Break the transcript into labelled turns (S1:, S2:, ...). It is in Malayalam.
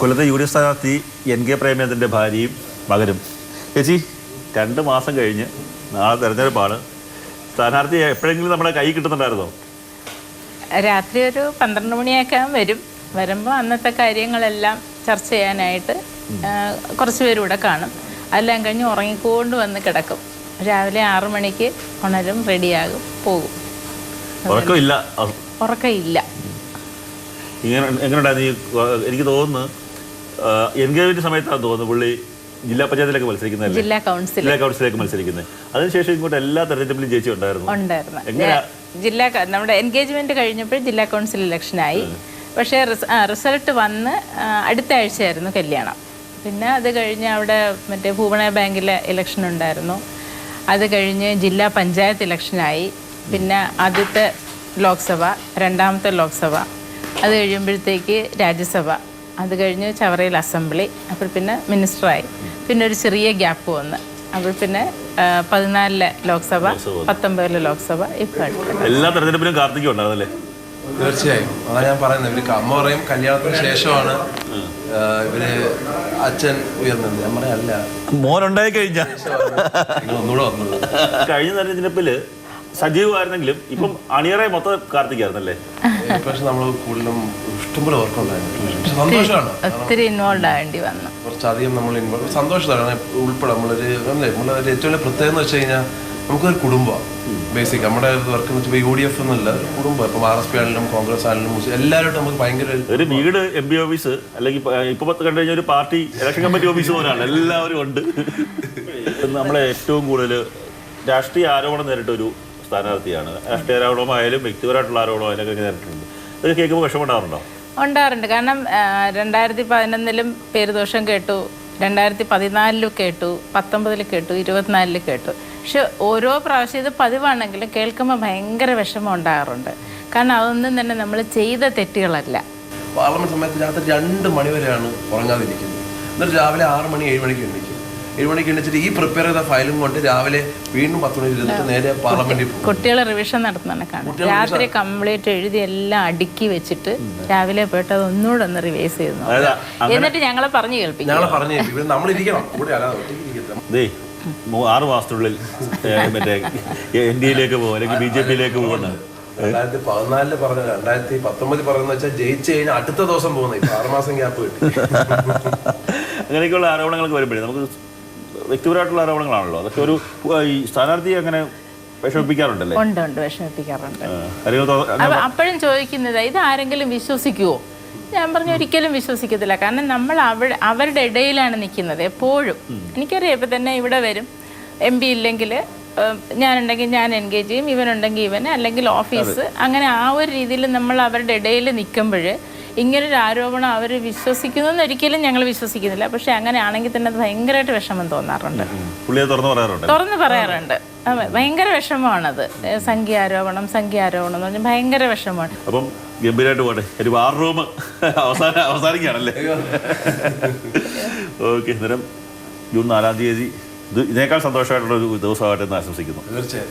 S1: കൊല്ലത്തെ യു ഡി എഫ് സ്ഥാനാർത്ഥി എൻ കെ പ്രേമചന്ദ്രന്റെ ഭാര്യയും മകനും. ചേച്ചി രണ്ട് മാസം കഴിഞ്ഞ് നാളെ തെരഞ്ഞെടുപ്പാണ്. സ്ഥാനാർത്ഥി എപ്പോഴെങ്കിലും നമ്മുടെ കൈ കിട്ടുന്നുണ്ടായിരുന്നോ?
S2: രാത്രി ഒരു പന്ത്രണ്ട് മണിയൊക്കെ വരും. വരുമ്പോൾ അന്നത്തെ കാര്യങ്ങളെല്ലാം ചർച്ച ചെയ്യാനായിട്ട് കുറച്ച് പേരും ഇവിടെ കാണും. അതെല്ലാം കഴിഞ്ഞ് ഉറങ്ങിക്കൊണ്ട് വന്ന് കിടക്കും. രാവിലെ ആറു മണിക്ക് ഉണരും റെഡിയാകും പോകും.
S1: ഉറക്കമില്ല.
S2: ഉറക്കമില്ല.
S1: എനിക്ക് തോന്നുന്നു എൻഗേജ്മെന്റ് സമയത്താണ് തോന്നുന്നു പുള്ളി ജില്ലാ പഞ്ചായത്തിലേക്ക് മത്സരിക്കുന്ന
S2: ജില്ലാ കൗൺസിൽ
S1: ജില്ലാ കൗൺസിലേക്ക് മത്സരിക്കുന്നത് അതിനുശേഷം ഇങ്ങോട്ട് എല്ലാ തെരഞ്ഞെടുപ്പിലും ജയിച്ചു ഉണ്ടായിരുന്നു?
S2: ജില്ലാ നമ്മുടെ എൻഗേജ്മെന്റ് കഴിഞ്ഞപ്പോൾ ജില്ലാ കൗൺസിൽ ഇലക്ഷനായി. പക്ഷേ റിസൾട്ട് വന്ന് അടുത്ത ആഴ്ചയായിരുന്നു കല്യാണം. പിന്നെ അത് കഴിഞ്ഞ് അവിടെ മറ്റേ ഭൂപണ ബാങ്കിലെ ഇലക്ഷൻ ഉണ്ടായിരുന്നു. അത് കഴിഞ്ഞ് ജില്ലാ പഞ്ചായത്ത് ഇലക്ഷനായി. പിന്നെ ആദ്യത്തെ ലോക്സഭ രണ്ടാമത്തെ ലോക്സഭ. അത് കഴിയുമ്പോഴത്തേക്ക് രാജ്യസഭ. അത് കഴിഞ്ഞ് ചവറയിൽ അസംബ്ലി അപ്പോൾ പിന്നെ മിനിസ്റ്ററായി. പിന്നെ ഒരു ചെറിയ ഗ്യാപ്പ് വന്ന് അപ്പോൾ പിന്നെ പതിനാലിലെ ലോക്സഭ പത്തൊമ്പതിലെ ലോക്സഭ ഇപ്പോൾ
S1: എല്ലാ തെരഞ്ഞെടുപ്പിലും കാർത്തിക ഉണ്ടായിരുന്നല്ലേ?
S3: തീർച്ചയായും. അതാണ് ഞാൻ പറയുന്നത്. ഇവർ അമ്മ പറയും കല്യാണത്തിന് ശേഷമാണ് ഇവർ അച്ഛൻ ഉയർന്നത്. ഞാൻ പറയാം അല്ല.
S1: മോനുണ്ടായി കഴിഞ്ഞ
S3: ഒന്നുകൂടെ വന്നുള്ളൂ
S1: കഴിഞ്ഞ തെരഞ്ഞെടുപ്പിൽ സജീവമായിരുന്നെങ്കിലും ഇപ്പം അണിയറെ മൊത്തം കാർത്തിക്കായിരുന്നല്ലേ?
S3: പക്ഷെ നമ്മൾ കൂടുതലും ഇഷ്ടംപോലെ വർക്കുണ്ടായിരുന്നു. സന്തോഷമാണ്.
S2: ഒത്തിരി ഇൻവോൾവ് ആവേണ്ടി വന്നു.
S3: കുറച്ചധികം നമ്മൾ ഇൻവോൾവ് സന്തോഷമാണ്. ഉൾപ്പെടെ നമ്മളൊരു അല്ലേ നമ്മളൊരു ഏറ്റവും വലിയ പ്രത്യേകത എന്ന് വെച്ച് കഴിഞ്ഞാൽ നമുക്കൊരു കുടുംബമാണ്. ബേസിക് നമ്മുടെ വർക്ക് എന്ന് വെച്ചാൽ യു ഡി എഫ് എന്നല്ല ഒരു കുടുംബം. ഇപ്പം ആർ എസ് പി ആണെങ്കിലും കോൺഗ്രസ് ആണെങ്കിലും മുസ്ലിം എല്ലാവരും നമുക്ക് ഭയങ്കര ഒരു
S1: വീട് എം പി ഓഫീസ് അല്ലെങ്കിൽ ഇപ്പൊ- പത്ത് കണ്ടു കഴിഞ്ഞാൽ ഒരു പാർട്ടി ഇലക്ഷൻ കമ്മിറ്റി ഓഫീസ് പോലാണ്. എല്ലാവരും ഉണ്ട്. നമ്മളെ ഏറ്റവും കൂടുതൽ രാഷ്ട്രീയ ആരോപണം നേരിട്ട ഒരു സ്ഥാനാർത്ഥിയാണ്. രാഷ്ട്രീയ ആയാലും വ്യക്തിപരമായിട്ടുള്ള ആരോപണമായാലും അതിനൊക്കെ നേരിട്ടുണ്ട് ഇതൊക്കെ കേൾക്കുമ്പോൾ വിഷമമുണ്ടാറുണ്ടോ
S2: ഉണ്ടാറുണ്ട് കാരണം രണ്ടായിരത്തി പതിനൊന്നിലും പേരുദോഷം കേട്ടു. രണ്ടായിരത്തി പതിനാലിലും കേട്ടു. പത്തൊമ്പതിൽ കേട്ടു. ഇരുപത്തിനാലിൽ കേട്ടു. പക്ഷെ ഓരോ പ്രാവശ്യം ഇത് പതിവാണെങ്കിലും കേൾക്കുമ്പോൾ ഭയങ്കര വിഷമം ഉണ്ടാകാറുണ്ട് കാരണം അതൊന്നും തന്നെ നമ്മൾ ചെയ്ത തെറ്റുകളല്ല.
S3: പാർലമെന്റ് സമയത്ത് രാത്രി രണ്ട് മണി വരെയാണ് ഉറങ്ങാതിരിക്കുന്നത്. എന്നിട്ട് രാവിലെ ആറ് മണി ഏഴ് മണിക്ക് എണീക്കും. ഏഴ് മണിക്ക് എണീച്ചിട്ട് ഈ പ്രിപ്പയർ ചെയ്ത ഫയലും കൊണ്ട് രാവിലെ വീണ്ടും പത്ത് മണിക്ക് ഇരുന്നിട്ട് നേരെ പാർലമെന്റിൽ പോകും.
S2: കുട്ടികളെ റിവിഷൻ നടത്തുന്ന കാണാം രാത്രി കംപ്ലീറ്റ് എഴുതി എല്ലാം അടുക്കി വെച്ചിട്ട് രാവിലെ പോയിട്ട് അത് ഒന്നുകൂടെ ഒന്ന് റിവൈസ് ചെയ്തു എന്നിട്ട് ഞങ്ങളെ പറഞ്ഞു കേൾപ്പിക്കും.
S3: ഞങ്ങളെ പറഞ്ഞു കേൾപ്പിക്കും. നമ്മളിരിക്കണം. കൂടെ അല്ലാതെ
S1: ആറ് മാസത്തിനുള്ളിൽ മറ്റേ എൻ ഡി എയിലേക്ക് പോകും അല്ലെങ്കിൽ ബി ജെ പിയിലേക്ക് പോകുന്നത്
S3: രണ്ടായിരത്തി പതിനാലിൽ പറഞ്ഞ രണ്ടായിരത്തി പത്തൊമ്പതിൽ പറയുന്നത് വെച്ചാൽ ജയിച്ചു കഴിഞ്ഞാൽ അടുത്ത ദിവസം പോകുന്നത്. ഇപ്പൊ ആറുമാസം ഗ്യാപ്പ് കിട്ടി.
S1: അങ്ങനെയൊക്കെയുള്ള ആരോപണങ്ങളൊക്കെ വരുമ്പോഴേ നമുക്ക് വ്യക്തിപരമായിട്ടുള്ള ആരോപണങ്ങളാണല്ലോ? അതൊക്കെ ഒരു ഈ സ്ഥാനാർത്ഥിയെ അങ്ങനെ വിഷമിപ്പിക്കാറുണ്ടല്ലേ?
S2: ഉണ്ട് ഉണ്ട് വിഷമിപ്പിക്കാറുണ്ട്. അപ്പോഴും ചോദിക്കുന്നത് ഇത് ആരെങ്കിലും വിശ്വസിക്കുവോ? ഞാൻ പറഞ്ഞു ഒരിക്കലും വിശ്വസിക്കത്തില്ല. കാരണം നമ്മൾ അവിടെ അവരുടെ ഇടയിലാണ് നിൽക്കുന്നത് എപ്പോഴും. എനിക്കറിയാം ഇപ്പം തന്നെ ഇവിടെ വരും. എം പി ഇല്ലെങ്കിൽ ഞാനുണ്ടെങ്കിൽ ഞാൻ എൻഗേജ് ചെയ്യും ഇവനുണ്ടെങ്കിൽ ഇവൻ അല്ലെങ്കിൽ ഓഫീസ്. അങ്ങനെ ആ ഒരു രീതിയിൽ നമ്മൾ അവരുടെ ഇടയിൽ നിൽക്കുമ്പോൾ ഇങ്ങനൊരു ആരോപണം അവർ വിശ്വസിക്കുന്നു ഒരിക്കലും ഞങ്ങൾ വിശ്വസിക്കുന്നില്ല. പക്ഷെ അങ്ങനെ ആണെങ്കിൽ തന്നെ അത് ഭയങ്കരമായിട്ട് വിഷമം തോന്നാറുണ്ട്.
S1: തുറന്നു പറയാറുണ്ട്.
S2: തുറന്ന് പറയാറുണ്ട്. അതെ, ഭയങ്കര വിഷമമാണത്. സംഖ്യാരോപണം സംഖ്യാരോപണം എന്ന് പറഞ്ഞാൽ ഭയങ്കര വിഷമമാണ്.
S1: അപ്പം ഗംഭീരമായിട്ട് പോട്ടെ. ഒരു വാർ റൂം അവസാന അവസാനിക്കുകയാണല്ലേ? ഓക്കെ അന്നേരം ജൂൺ നാലാം തീയതി ഇത് ഇതിനേക്കാൾ സന്തോഷമായിട്ടുള്ള ഒരു ദിവസമായിട്ട് എന്ന് ആശംസിക്കുന്നു.
S3: തീർച്ചയായും.